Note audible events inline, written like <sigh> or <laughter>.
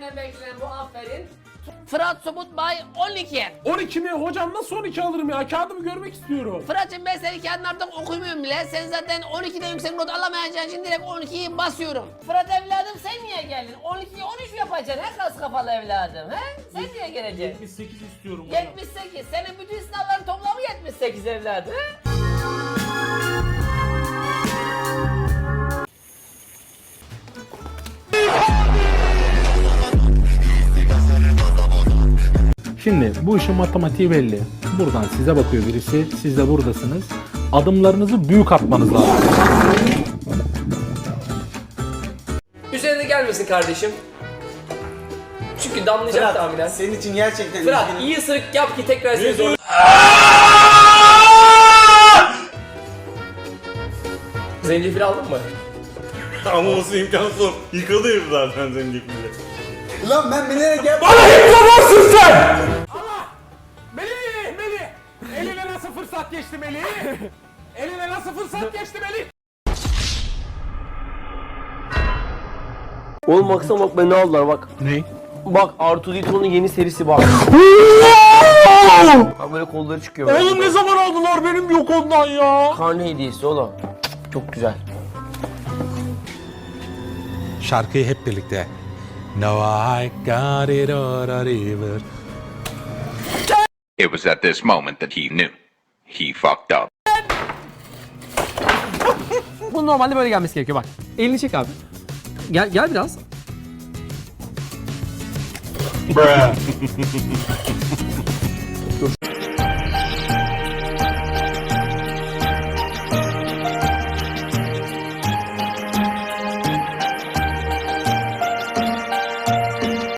senden beklenen bu aferin. Fırat Somut Bay 12. 12 mi? Hocam nasıl 12 alırım ya? Kağıdımı görmek istiyorum. Fırat'cığım ben senin kağıdını artık okumuyorum bile. Sen zaten 12'de yüksek not alamayacağın için direkt 12'yi basıyorum. Fırat evladım sen niye geldin? 12'yi 13 yapacaksın he kas kafalı evladım he? Sen niye geleceksin? 78 istiyorum hocam. 78. Senin bütün sınavların toplamı 78 evladım he? Şimdi bu işin matematiği belli. Buradan size bakıyor birisi, siz de buradasınız. Adımlarınızı büyük atmanız lazım. Üzerine gelmesin kardeşim. Çünkü damlayacak tahminen. Senin için gerçekten Fırat üzgünüm. iyi ısırık yap ki tekrar seni zor... <laughs> Zencefil aldın mı? Ama olsun imkansız. Yıkılıyor zaten zencefille. Lan ben bilerek yap. Melih! Geçti Melih? <laughs> Eline nasıl fırsat geçti Melih? Oğlum baksana bak ben ne aldılar bak. Ne? Bak Arturito'nun yeni serisi bak. bak böyle kolları çıkıyor. böyle. Oğlum ne zaman aldılar benim yok ondan ya? Karne hediyesi oğlum. Çok güzel. Şarkıyı hep birlikte. No, I got it all a river. It was at this moment that he knew. He fucked up. Bu normalde böyle gelmesi gerekiyor bak. Elini çek abi. Gel gel biraz.